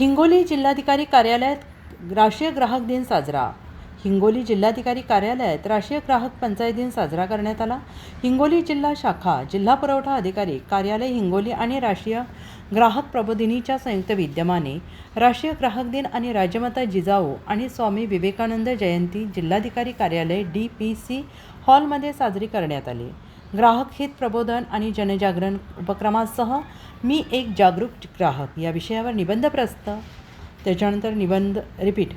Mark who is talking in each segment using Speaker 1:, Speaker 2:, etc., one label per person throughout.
Speaker 1: हिंगोली जिल्हाधिकारी कार्यालयात राष्ट्रीय ग्राहक दिन साजरा. हिंगोली जिल्हाधिकारी कार्यालयात राष्ट्रीय ग्राहक पंचायत दिन साजरा करण्यात आला. हिंगोली जिल्हा शाखा जिल्हा पुरवठा अधिकारी कार्यालय हिंगोली आणि राष्ट्रीय ग्राहक प्रबोधिनीच्या संयुक्त विद्यमाने राष्ट्रीय ग्राहक दिन आणि राजमाता जिजाऊ आणि स्वामी विवेकानंद जयंती जिल्हाधिकारी कार्यालय डी पी सी हॉलमध्ये साजरी करण्यात आली. ग्राहक हित प्रबोधन आणि जनजागरण उपक्रमासह मी एक जागरूक ग्राहक या विषयावर निबंध प्रस्त त्याच्यानंतर निबंध रिपीट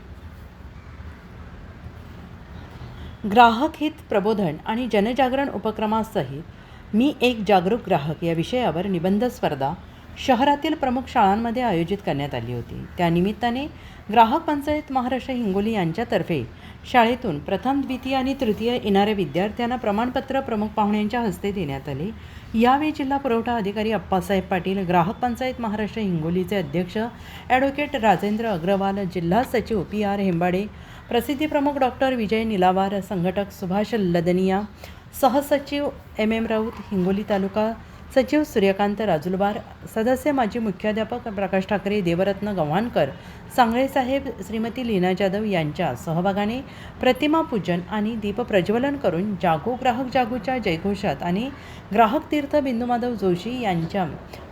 Speaker 1: ग्राहक हित प्रबोधन आणि जनजागरण उपक्रमासहित मी एक जागरूक ग्राहक या विषयावर निबंध स्पर्धा शहरातील प्रमुख शाळांमध्ये आयोजित करण्यात आली होती. त्यानिमित्ताने ग्राहक पंचायत महाराष्ट्र हिंगोली यांच्यातर्फे शाळेतून प्रथम द्वितीय आणि तृतीय येणाऱ्या विद्यार्थ्यांना प्रमाणपत्र प्रमुख पाहुण्यांच्या हस्ते देण्यात आले. यावेळी जिल्हा पुरवठा अधिकारी अप्पासाहेब पाटील ग्राहक पंचायत महाराष्ट्र हिंगोलीचे अध्यक्ष ॲडव्होकेट राजेंद्र अग्रवाल जिल्हा सचिव पी आर हेंबाडे प्रसिद्धी प्रमुख डॉक्टर विजय निलावार संघटक सुभाष लदनिया सहसचिव एम एम राऊत हिंगोली तालुका सचिव सूर्यकांत राजुलबार सदस्य माजी मुख्याध्यापक प्रकाश ठाकरे देवरत्न गव्हाणकर सांगळेसाहेब श्रीमती लीना जाधव यांच्या सहभागाने प्रतिमा पूजन आणि दीपप्रज्वलन करून जागो ग्राहक जागोच्या जयघोषात आणि ग्राहक तीर्थ बिंदुमाधव जोशी यांच्या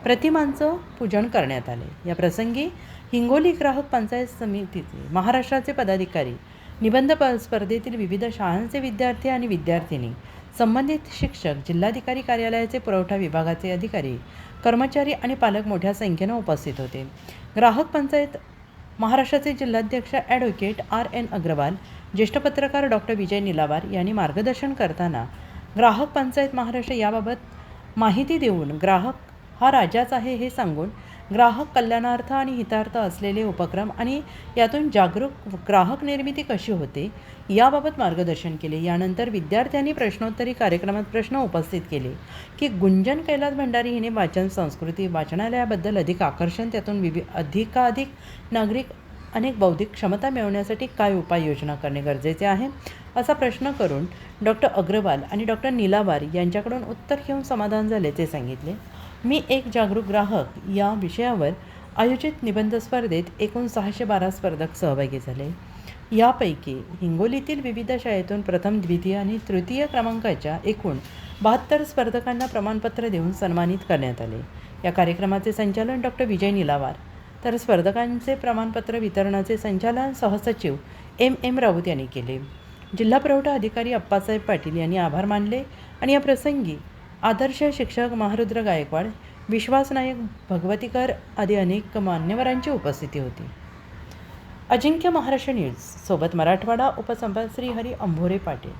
Speaker 1: प्रतिमांचं पूजन करण्यात आले. या प्रसंगी हिंगोली ग्राहक पंचायत समितीचे महाराष्ट्राचे पदाधिकारी निबंध प स्पर्धेतील विविध शाळांचे विद्यार्थी आणि विद्यार्थिनी संबंधित शिक्षक जिल्हाधिकारी कार्यालयाचे पुरवठा विभागाचे अधिकारी कर्मचारी आणि पालक मोठ्या संख्येनं उपस्थित होते. ग्राहक पंचायत महाराष्ट्राचे जिल्हाध्यक्ष ॲडव्होकेट आर एन अग्रवाल ज्येष्ठ पत्रकार डॉक्टर विजय निलावार यांनी मार्गदर्शन करताना ग्राहक पंचायत महाराष्ट्र याबाबत माहिती देऊन ग्राहक हा राजाच आहे हे सांगून ग्राहक कल्याणार्थ आणि हितार्थ असलेले उपक्रम आणि यातून जागरूक ग्राहक निर्मिती कशी होते याबाबत मार्गदर्शन केले. यानंतर विद्यार्थ्यांनी प्रश्नोत्तरी कार्यक्रमात प्रश्न उपस्थित केले की गुंजन कैलास भंडारी हिने वाचन संस्कृती वाचनालयाबद्दल अधिक आकर्षण त्यातून विवि अधिकाधिक नागरिक अनेक बौद्धिक क्षमता मिळवण्यासाठी काय उपाययोजना करणे गरजेचे आहे असा प्रश्न करून डॉक्टर अग्रवाल आणि डॉक्टर निलावार यांच्याकडून उत्तर घेऊन समाधान झाल्याचे सांगितले. मी एक जागरूक ग्राहक या विषयावर आयोजित निबंध स्पर्धेत एकूण सहाशे बारा स्पर्धक सहभागी झाले. यापैकी हिंगोलीतील विविध शाळेतून प्रथम द्वितीय आणि तृतीय क्रमांकाच्या एकूण बहात्तर स्पर्धकांना प्रमाणपत्र देऊन सन्मानित करण्यात आले. या कार्यक्रमाचे संचालन डॉक्टर विजय निलावार तर स्पर्धकांचे प्रमाणपत्र वितरणाचे संचालन सहसचिव एम एम राऊत यांनी केले. जिल्हा पुरवठा अधिकारी अप्पासाहेब पाटील यांनी आभार मानले आणि या प्रसंगी आदर्श शिक्षक महारुद्र गायकवाड विश्वास नायक भगवतीकर आदी अनेक मान्यवरांची उपस्थिती होती. अजिंक्य महाराष्ट्र न्यूज सोबत मराठवाडा उपसंपा श्री हरी अंभोरे पाटील.